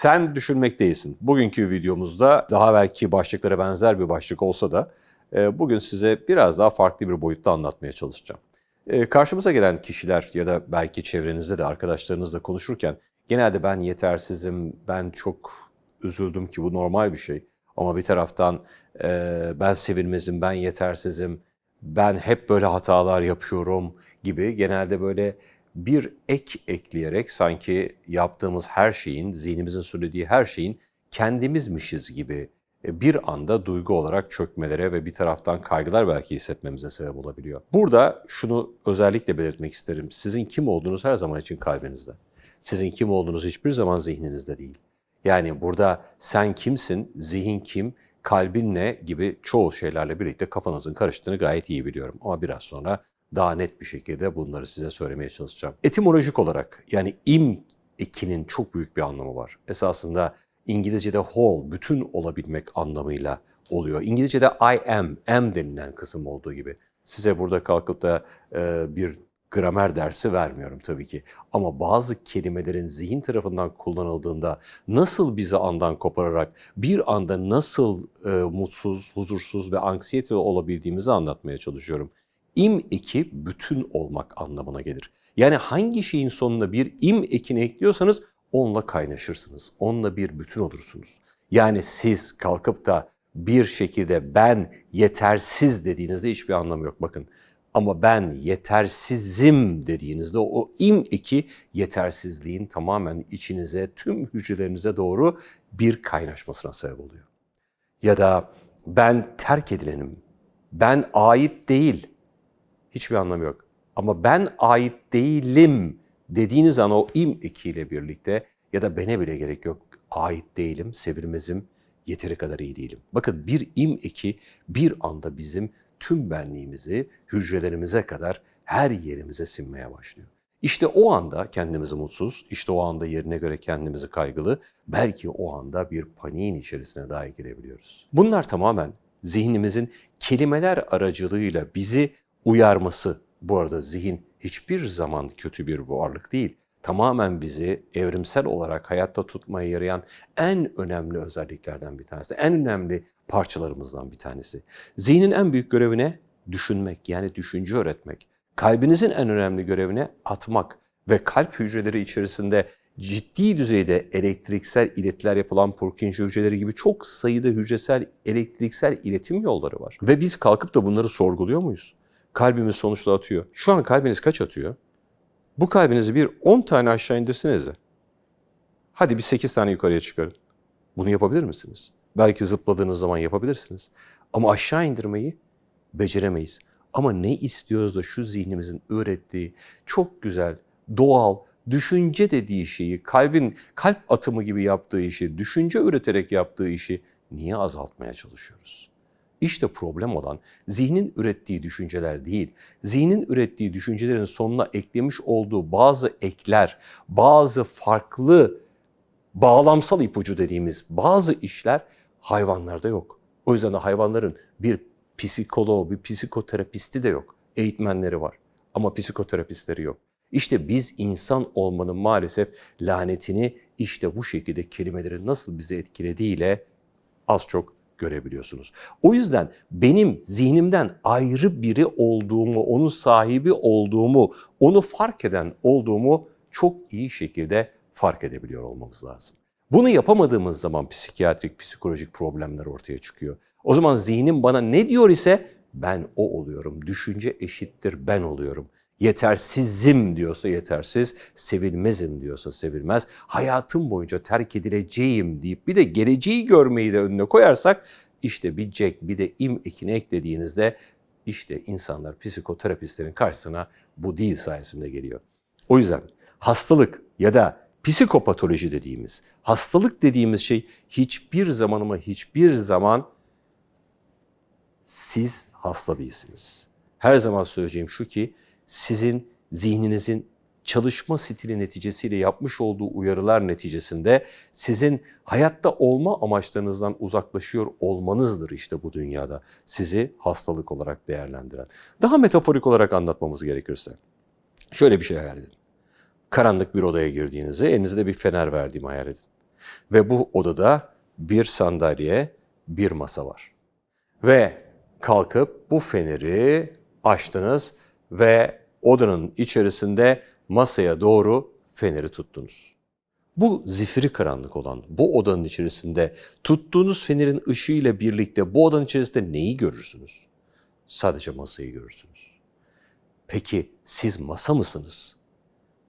Sen düşünmek değilsin. Bugünkü videomuzda daha belki başlıklara benzer bir başlık olsa da e, bugün size biraz daha farklı bir boyutta anlatmaya çalışacağım. E, Karşımıza gelen kişiler ya da belki çevrenizde de arkadaşlarınızla konuşurken genelde ben yetersizim, ben çok üzüldüm ki bu normal bir şey. Ama bir taraftan e, ben sevilmezim, ben yetersizim, ben hep böyle hatalar yapıyorum gibi genelde böyle bir ek ekleyerek sanki yaptığımız her şeyin, zihnimizin söylediği her şeyin kendimizmişiz gibi e, bir anda duygu olarak çökmelere ve bir taraftan kaygılar belki hissetmemize sebep olabiliyor. Burada şunu özellikle belirtmek isterim. Sizin kim olduğunuz her zaman için kalbinizde. Sizin kim olduğunuz hiçbir zaman zihninizde değil. Yani burada sen kimsin, zihin kim, kalbin ne gibi çoğu şeylerle birlikte kafanızın karıştığını gayet iyi biliyorum. Ama biraz sonra daha net bir şekilde bunları size söylemeye çalışacağım. Etimolojik olarak yani im ekinin çok büyük bir anlamı var. Esasında İngilizce'de whole, bütün olabilmek anlamıyla oluyor. İngilizce'de I am, am denilen kısım olduğu gibi. Size burada kalkıp da e, bir gramer dersi vermiyorum tabii ki. Ama bazı kelimelerin zihin tarafından kullanıldığında nasıl bizi andan kopararak bir anda nasıl e, mutsuz, huzursuz ve anksiyeteli olabildiğimizi anlatmaya çalışıyorum. İm eki bütün olmak anlamına gelir. Yani hangi şeyin sonuna bir im ekini ekliyorsanız onunla kaynaşırsınız. Onunla bir bütün olursunuz. Yani siz kalkıp da bir şekilde ben yetersiz dediğinizde hiçbir anlamı yok. Bakın ama ben yetersizim dediğinizde o im eki yetersizliğin tamamen içinize, tüm hücrelerinize doğru bir kaynaşmasına sebep oluyor. Ya da ben terk edilenim, ben ait değil, hiçbir anlamı yok. Ama ben ait değilim dediğiniz an o im ekiyle birlikte ya da bene bile gerek yok. Ait değilim, sevilmezim, yeteri kadar iyi değilim. Bakın bir im eki bir anda bizim tüm benliğimizi hücrelerimize kadar her yerimize sinmeye başlıyor. İşte o anda kendimizi mutsuz, işte o anda yerine göre kendimizi kaygılı, belki o anda bir paniğin içerisine dahi girebiliyoruz. Bunlar tamamen zihnimizin kelimeler aracılığıyla bizi uyarması. Bu arada zihin hiçbir zaman kötü bir varlık değil. Tamamen bizi evrimsel olarak hayatta tutmaya yarayan en önemli özelliklerden bir tanesi. En önemli parçalarımızdan bir tanesi. Zihnin en büyük görevi ne? Düşünmek yani düşünce öğretmek. Kalbinizin en önemli görevine atmak ve kalp hücreleri içerisinde ciddi düzeyde elektriksel iletiler yapılan Purkinje hücreleri gibi çok sayıda hücresel elektriksel iletim yolları var. Ve biz kalkıp da bunları sorguluyor muyuz? Kalbimiz sonuçta atıyor. Şu an kalbiniz kaç atıyor? Bu kalbinizi bir 10 tane aşağı indirsenize. Hadi bir 8 tane yukarıya çıkarın. Bunu yapabilir misiniz? Belki zıpladığınız zaman yapabilirsiniz. Ama aşağı indirmeyi beceremeyiz. Ama ne istiyoruz da şu zihnimizin öğrettiği çok güzel, doğal, düşünce dediği şeyi, kalbin kalp atımı gibi yaptığı işi, düşünce üreterek yaptığı işi niye azaltmaya çalışıyoruz? İşte problem olan zihnin ürettiği düşünceler değil, zihnin ürettiği düşüncelerin sonuna eklemiş olduğu bazı ekler, bazı farklı bağlamsal ipucu dediğimiz bazı işler hayvanlarda yok. O yüzden de hayvanların bir psikoloğu, bir psikoterapisti de yok. Eğitmenleri var ama psikoterapistleri yok. İşte biz insan olmanın maalesef lanetini işte bu şekilde kelimelerin nasıl bizi etkilediğiyle az çok görebiliyorsunuz. O yüzden benim zihnimden ayrı biri olduğumu, onun sahibi olduğumu, onu fark eden olduğumu çok iyi şekilde fark edebiliyor olmamız lazım. Bunu yapamadığımız zaman psikiyatrik, psikolojik problemler ortaya çıkıyor. O zaman zihnim bana ne diyor ise ben o oluyorum. Düşünce eşittir ben oluyorum. Yetersizim diyorsa yetersiz, sevilmezim diyorsa sevilmez. Hayatım boyunca terk edileceğim deyip bir de geleceği görmeyi de önüne koyarsak işte bir Jack bir de im ekini eklediğinizde işte insanlar psikoterapistlerin karşısına bu değil sayesinde geliyor. O yüzden hastalık ya da psikopatoloji dediğimiz, hastalık dediğimiz şey hiçbir zaman ama hiçbir zaman siz hasta değilsiniz. Her zaman söyleyeceğim şu ki sizin zihninizin çalışma stili neticesiyle yapmış olduğu uyarılar neticesinde sizin hayatta olma amaçlarınızdan uzaklaşıyor olmanızdır işte bu dünyada sizi hastalık olarak değerlendiren. Daha metaforik olarak anlatmamız gerekirse şöyle bir şey hayal edin. Karanlık bir odaya girdiğinizi, elinizde bir fener verdiğimi hayal edin. Ve bu odada bir sandalye, bir masa var. Ve kalkıp bu feneri açtınız ve odanın içerisinde masaya doğru feneri tuttunuz. Bu zifiri karanlık olan bu odanın içerisinde tuttuğunuz fenerin ışığıyla birlikte bu odanın içerisinde neyi görürsünüz? Sadece masayı görürsünüz. Peki siz masa mısınız?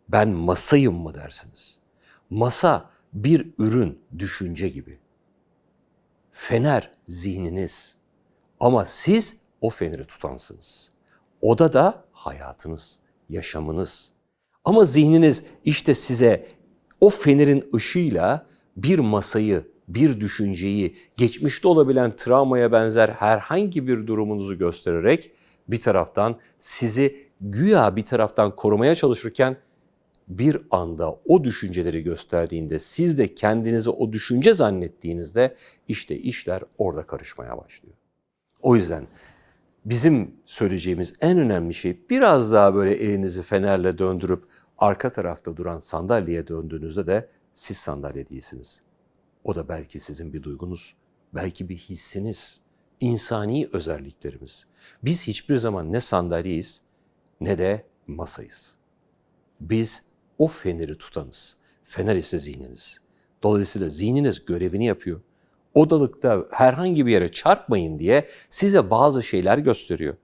Ben masayım mı dersiniz? Masa bir ürün, düşünce gibi. Fener zihniniz. Ama siz o feneri tutansınız. Oda da hayatınız, yaşamınız. Ama zihniniz işte size o fenerin ışığıyla bir masayı, bir düşünceyi, geçmişte olabilen travmaya benzer herhangi bir durumunuzu göstererek bir taraftan sizi güya bir taraftan korumaya çalışırken bir anda o düşünceleri gösterdiğinde siz de kendinizi o düşünce zannettiğinizde işte işler orada karışmaya başlıyor. O yüzden bizim söyleyeceğimiz en önemli şey biraz daha böyle elinizi fenerle döndürüp arka tarafta duran sandalyeye döndüğünüzde de siz sandalye değilsiniz. O da belki sizin bir duygunuz, belki bir hissiniz, insani özelliklerimiz. Biz hiçbir zaman ne sandalyeyiz ne de masayız. Biz o feneri tutanız. Fener ise zihniniz. Dolayısıyla zihniniz görevini yapıyor. Odalıkta herhangi bir yere çarpmayın diye size bazı şeyler gösteriyor.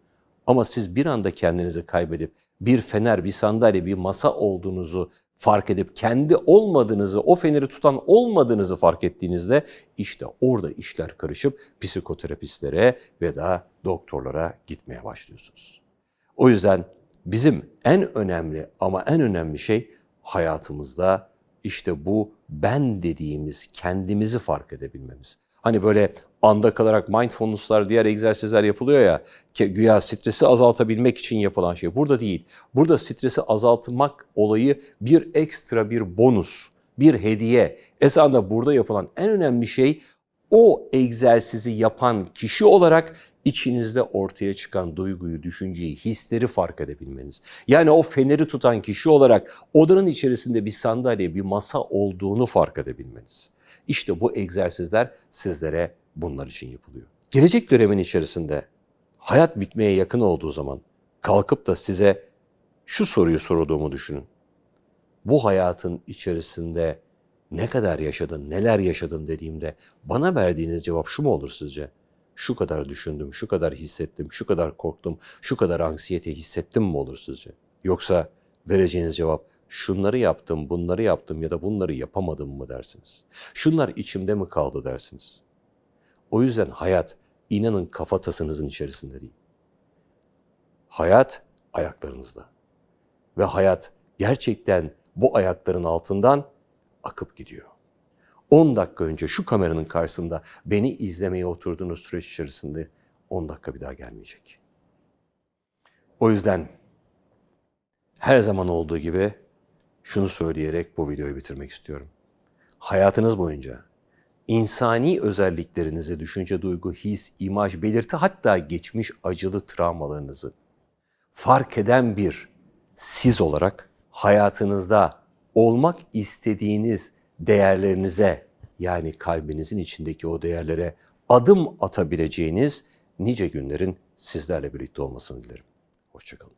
Ama siz bir anda kendinizi kaybedip bir fener, bir sandalye, bir masa olduğunuzu fark edip kendi olmadığınızı, o feneri tutan olmadığınızı fark ettiğinizde işte orada işler karışıp psikoterapistlere ve da doktorlara gitmeye başlıyorsunuz. O yüzden bizim en önemli ama en önemli şey hayatımızda işte bu ben dediğimiz kendimizi fark edebilmemiz. Hani böyle anda kalarak mindfulness'lar, diğer egzersizler yapılıyor ya, güya stresi azaltabilmek için yapılan şey. Burada değil. Burada stresi azaltmak olayı bir ekstra bir bonus, bir hediye. Esasında burada yapılan en önemli şey o egzersizi yapan kişi olarak içinizde ortaya çıkan duyguyu, düşünceyi, hisleri fark edebilmeniz. Yani o feneri tutan kişi olarak odanın içerisinde bir sandalye, bir masa olduğunu fark edebilmeniz. İşte bu egzersizler sizlere bunlar için yapılıyor. Gelecek dönemin içerisinde hayat bitmeye yakın olduğu zaman kalkıp da size şu soruyu sorduğumu düşünün. Bu hayatın içerisinde ne kadar yaşadın, neler yaşadın dediğimde bana verdiğiniz cevap şu mu olur sizce? Şu kadar düşündüm, şu kadar hissettim, şu kadar korktum, şu kadar anksiyete hissettim mi olur sizce? Yoksa vereceğiniz cevap şunları yaptım, bunları yaptım ya da bunları yapamadım mı dersiniz? Şunlar içimde mi kaldı dersiniz? O yüzden hayat inanın kafatasınızın içerisinde değil. Hayat ayaklarınızda. Ve hayat gerçekten bu ayakların altından akıp gidiyor. 10 dakika önce şu kameranın karşısında beni izlemeye oturduğunuz süreç içerisinde 10 dakika bir daha gelmeyecek. O yüzden her zaman olduğu gibi şunu söyleyerek bu videoyu bitirmek istiyorum. Hayatınız boyunca insani özelliklerinizi, düşünce, duygu, his, imaj, belirti hatta geçmiş acılı travmalarınızı fark eden bir siz olarak hayatınızda olmak istediğiniz değerlerinize yani kalbinizin içindeki o değerlere adım atabileceğiniz nice günlerin sizlerle birlikte olmasını dilerim. Hoşçakalın.